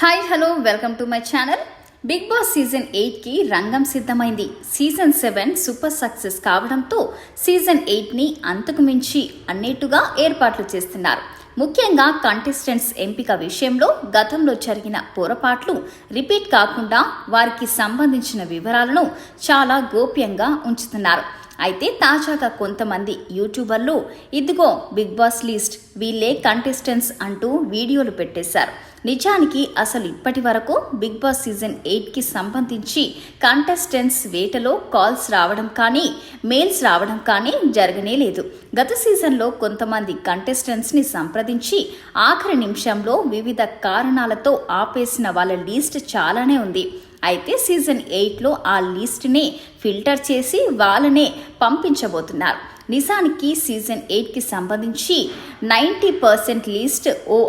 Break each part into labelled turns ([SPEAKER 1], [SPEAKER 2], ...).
[SPEAKER 1] Hi hello welcome to my channel Bigg Boss season ఎయిట్కి రంగం సిద్ధమైంది. సీజన్ సెవెన్ సూపర్ సక్సెస్ కావడంతో season ఎయిట్ని అంతకు మించి అన్నట్టుగా ఏర్పాట్లు చేస్తున్నారు. ముఖ్యంగా కంటెస్టెంట్స్ ఎంపిక విషయంలో గతంలో జరిగిన పొరపాట్లు రిపీట్ కాకుండా వారికి సంబంధించిన వివరాలను చాలా గోప్యంగా ఉంచుతున్నారు. అయితే తాజాగా కొంతమంది యూట్యూబర్లు ఇదిగో బిగ్ బాస్ లిస్ట్ వీళ్ళే కంటెస్టెంట్స్ అంటూ వీడియోలు పెట్టేశారు. నిజానికి అసలు ఇప్పటి వరకు బిగ్ బాస్ సీజన్ ఎయిట్కి సంబంధించి కంటెస్టెంట్స్ వేటలో కాల్స్ రావడం కానీ మెయిల్స్ రావడం కానీ జరగనే లేదు. గత సీజన్లో కొంతమంది కంటెస్టెంట్స్ని సంప్రదించి ఆఖరి నిమిషంలో వివిధ కారణాలతో ఆపేసిన వాళ్ళ లిస్ట్ చాలానే ఉంది. అయితే సీజన్ ఎయిట్లో ఆ లిస్ట్ని ఫిల్టర్ చేసి వాళ్ళనే పంపించబోతున్నారు. నిజానికి సీజన్ ఎయిట్కి సంబంధించి నైంటీ పర్సెంట్ లిస్ట్ ఓ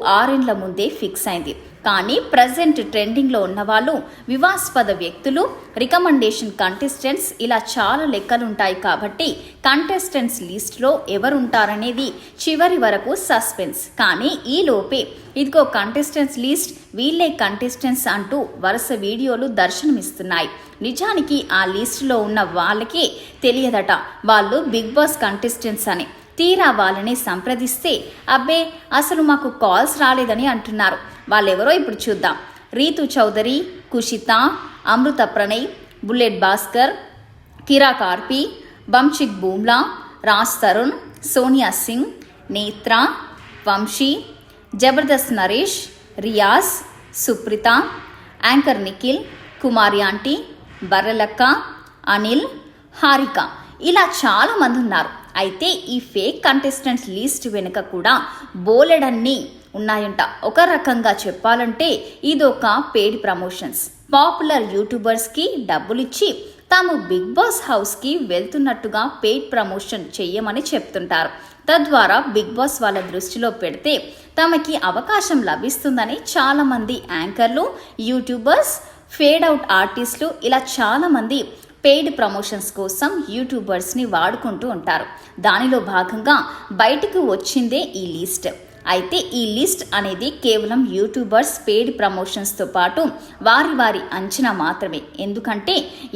[SPEAKER 1] ముందే ఫిక్స్ అయింది. కానీ ప్రజెంట్ ట్రెండింగ్లో ఉన్న వాళ్ళు వివాస్పద వ్యక్తులు రికమెండేషన్ కంటెస్టెంట్స్ ఇలా చాలా లెక్కలుంటాయి కాబట్టి కంటెస్టెంట్స్ లిస్ట్లో ఎవరుంటారనేది చివరి వరకు సస్పెన్స్ కానీ ఈ లోపే ఇదిగో కంటెస్టెంట్స్ లిస్ట్ వీళ్ళే కంటెస్టెంట్స్ అంటూ వరుస వీడియోలు దర్శనమిస్తున్నాయి. నిజానికి ఆ లిస్టులో ఉన్న వాళ్ళకి తెలియదట. వాళ్ళు బిగ్ బాస్ కంటెస్టెంట్స్ అని. తీరా వాళ్ళని సంప్రదిస్తే అబ్బే అసలు మాకు కాల్స్ రాలేదని అంటున్నారు. వాళ్ళెవరో ఇప్పుడు చూద్దాం. రీతు చౌదరి కుషిత అమృత ప్రణయ్ బుల్లెట్ భాస్కర్ కిరా కార్పి బంచిక్ బూమ్లా రాజ్ తరుణ్ సోనియా సింగ్ నేత్ర వంశీ జబర్దస్త్ నరేష్ రియాజ్ సుప్రిత యాంకర్ నిఖిల్ కుమారి ఆంటీ బర్రెలక్క అనిల్ హారిక. ఇలా చాలా మంది ఉన్నారు. అయితే ఈ ఫేక్ కంటెస్టెంట్స్ లిస్ట్ వెనుక కూడా బోలెడన్ని ఉన్నాయంట. ఒక రకంగా చెప్పాలంటే ఇదొక పెయిడ్ ప్రమోషన్స్ పాపులర్ యూట్యూబర్స్కి డబ్బులిచ్చి తాము బిగ్ బాస్ హౌస్కి వెళ్తున్నట్టుగా పెయిడ్ ప్రమోషన్ చెయ్యమని చెప్తుంటారు. తద్వారా బిగ్ బాస్ వాళ్ళ దృష్టిలో పెడితే తమకి అవకాశం లభిస్తుందని చాలామంది యాంకర్లు యూట్యూబర్స్ ఫేడ్ అవుట్ ఆర్టిస్టులు ఇలా చాలామంది పెయిడ్ ప్రమోషన్స్ కోసం యూట్యూబర్స్ని వాడుకుంటూ ఉంటారు. దానిలో భాగంగా బయటకు వచ్చిందే ఈ లిస్ట్. అయితే ఈ లిస్ట్ అనేది కేవలం యూట్యూబర్స్ పెయిడ్ ప్రమోషన్స్తో పాటు వారి వారి అంచనా మాత్రమే. ఎందుకంటే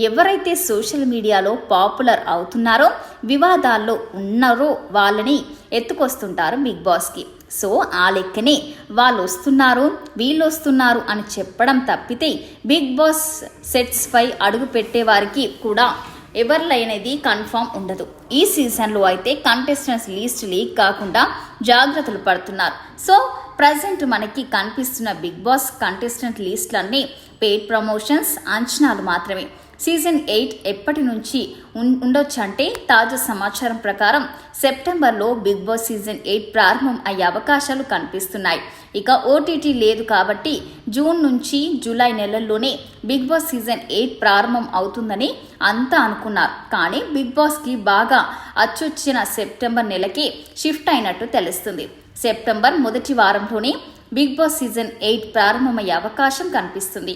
[SPEAKER 1] ఎవరైతే సోషల్ మీడియాలో పాపులర్ అవుతున్నారో వివాదాల్లో ఉన్నారో వాళ్ళని ఎత్తుకొస్తుంటారు బిగ్ బాస్కి. సో ఆ లెక్కనే వాళ్ళు వస్తున్నారు వీళ్ళు వస్తున్నారు అని చెప్పడం తప్పితే బిగ్ బాస్ సెట్స్పై అడుగు పెట్టే వారికి కూడా ఎవర్లైనది కన్ఫామ్ ఉండదు. ఈ సీజన్లో అయితే కంటెస్టెంట్స్ లీస్ట్ లీక్ కాకుండా జాగ్రత్తలు పడుతున్నారు. సో ప్రజెంట్ మనకి కనిపిస్తున్న బిగ్ బాస్ కంటెస్టెంట్ లీస్ట్లన్నీ పెయిడ్ ప్రమోషన్స్ అంచనాలు మాత్రమే. సీజన్ ఎయిట్ ఎప్పటి నుంచి ఉండొచ్చు అంటే తాజా సమాచారం ప్రకారం సెప్టెంబర్లో బిగ్ బాస్ సీజన్ ఎయిట్ ప్రారంభం అయ్యే అవకాశాలు కనిపిస్తున్నాయి. ఇక ఓటీటీ లేదు కాబట్టి జూన్ నుంచి జూలై నెలల్లోనే బిగ్ బాస్ సీజన్ ఎయిట్ ప్రారంభం అవుతుందని అంతా అనుకున్నారు. కానీ బిగ్ బాస్కి బాగా అచ్చొచ్చిన సెప్టెంబర్ నెలకి షిఫ్ట్ అయినట్టు తెలుస్తుంది. సెప్టెంబర్ మొదటి వారంలోనే బిగ్ బాస్ సీజన్ ఎయిట్ ప్రారంభమయ్యే అవకాశం కనిపిస్తుంది.